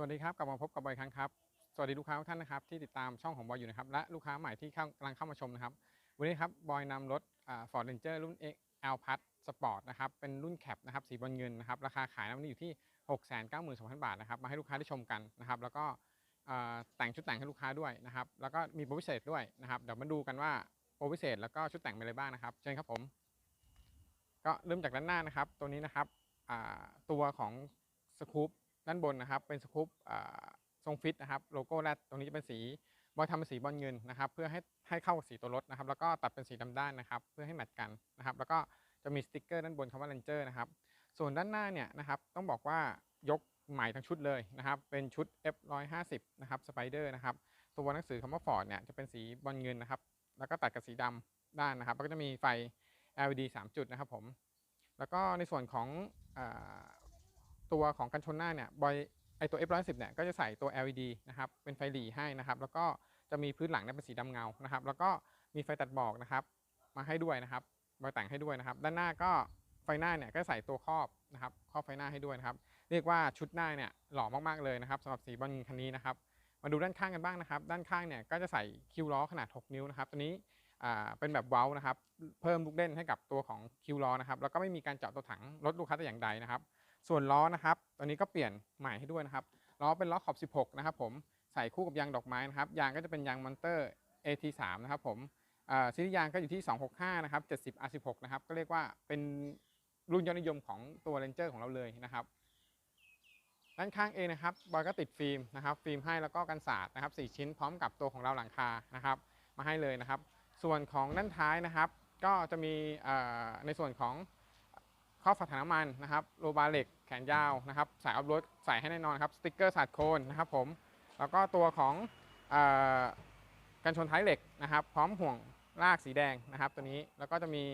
สวัสดีครับกลับมาพบกับบอยครั้งครับสวัสดีลูกค้าทุกท่านนะครับที่ติดตามช่องของบอยอยู่นะครับและลูกค้าใหม่ที่เข้ากำลังเข้ามาชมนะครับวันนี้ครับบอยนำรถฟอร์ดเรนเจอร์รุ่น L p a s Sport นะครับเป็นรุ่นแคปนะครับสีบอลเงินนะครับราคาขายนะวันนี้อยู่ที่ 692,000 บาทนะครับมาให้ลูกค้าได้ชมกันนะครับแล้วก็แต่งชุดแต่งให้ลูกค้าด้วยนะครับแล้วก็มีโปรพิเศษด้วยนะครับเดี๋ยวมาดูกันว่าโปรพิเศษแล้วก็ชุดแต่งเป็นอะไรบ้างนะครับเชิญครับผม ก็เริ่มจากด้านหน้านะครับตัวนี้นะครับตัวของสกูป ด้านบนนะครับ เป็นสกูปทรงฟิตนะครับ โลโก้แรดตรงนี้จะเป็นสีบอยทำเป็นสีบอลเงินนะครับ เพื่อให้ให้เข้ากับสีตัวรถนะครับ แล้วก็ตัดเป็นสีดำด้านนะครับ เพื่อให้แมทกันนะครับ แล้วก็จะมีสติ๊กเกอร์ด้านบนคำว่า Ranger นะครับ ส่วนด้านหน้าเนี่ยนะครับ ต้องบอกว่ายกใหม่ทั้งชุดเลยนะครับ เป็นชุด F150 นะครับสไปเดอร์นะครับ ตัวหนังสือคำว่า Ford เนี่ยจะเป็นสีบอลเงินนะครับ แล้วก็ตัดกับสีดำด้านนะครับ แล้วก็จะมีไฟ LED 3 จุดนะครับผม แล้วก็ในส่วนของ ตัวของกันชนหน้าเนี่ยบอยไอตัว F110 เนี่ยก็จะใส่ตัว LED นะครับเป็นไฟหลีให้นะครับ แล้วก็จะมีพื้นหลังเนี่ยเป็นสีดำเงานะครับ แล้วก็มีไฟตัดหมอกนะครับ มาให้ด้วยนะครับบอยแต่งให้ด้วยนะครับ ด้านหน้าก็ไฟหน้าเนี่ยก็ใส่ตัวครอบนะครับครอบไฟหน้าให้ด้วยนะครับ เรียกว่าชุดหน้าเนี่ยหล่อมากๆเลยนะครับสำหรับสีบอลคันนี้นะครับมาดูด้านข้างกันบ้างนะครับ ด้านข้างเนี่ยก็จะใส่คิวล้อขนาด 6 นิ้วนะครับตัวนี้เป็นแบบเว้านะครับ เพิ่มลูกเล่นให้กับตัวของคิวล้อนะครับ แล้วก็ไม่มีการเจาะตัวถังรถลูกค้าแต่อย่างใดนะครับ ส่วนล้อนะครับตัวนี้ก็เปลี่ยนใหม่ให้ด้วยนะครับล้อเป็นล้อขอบ 16 นะครับผมใส่คู่กับยางดอกไม้นะครับยางก็จะเป็นยางมอนเตอร์ AT3 นะครับผมอ่าซีรีส์ยางก็อยู่ที่ 265 นะครับ 70 R16 นะครับก็เรียกว่าเป็นรุ่นยอดนิยมของตัว Ranger ของเราเลยนะครับด้านข้างเองนะครับบอยก็ติดฟิล์มนะครับฟิล์มให้แล้วก็กันสาดนะครับ 4 ชิ้นพร้อมกับตัวของเราหลังคานะครับ มาให้เลยนะครับ ส่วนของด้านท้ายนะครับ ก็จะมีอ่อในส่วนของ ข้อฝาถังน้ำมันนะครับโลบาเหล็กแขนยาวนะครับสายออฟโรดใส่ให้แน่นอนครับสติ๊กเกอร์สาดโคนนะครับผมแล้วก็ตัวของออกันชนท้ายเหล็กนะครับ พร้อมห่วงลากสีแดงนะครับ ตัวนี้แล้วก็จะมี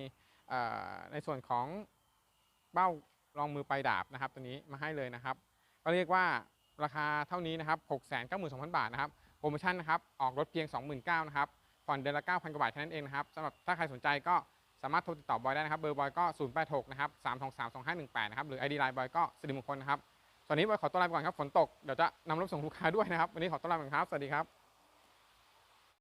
ในส่วนของเบ้ารองมือปลายดาบนะครับ ตัวนี้มาให้เลยนะครับ ก็เรียกว่าราคาเท่านี้นะครับ 692,000 บาทนะครับ โปรโมชั่นนะครับ ออกรถเพียง 29,000นะครับผ่อนเดือนละ 9,000 กว่าบาทแค่นั้นเองนะครับสำหรับถ้าใครสนใจก็ สามารถโทรติดต่อบอยได้นะครับ เบอร์บอยก็ 086 นะครับ 323 2518 นะครับ หรือ ID ไลน์บอยก็สิริมงคลนะครับตอนนี้บอยขอตัวลาไปก่อนครับ ฝนตก เดี๋ยวจะนำรถส่งลูกค้าด้วยนะครับ วันนี้ขอตัวลาไปก่อนครับ สวัสดีครับ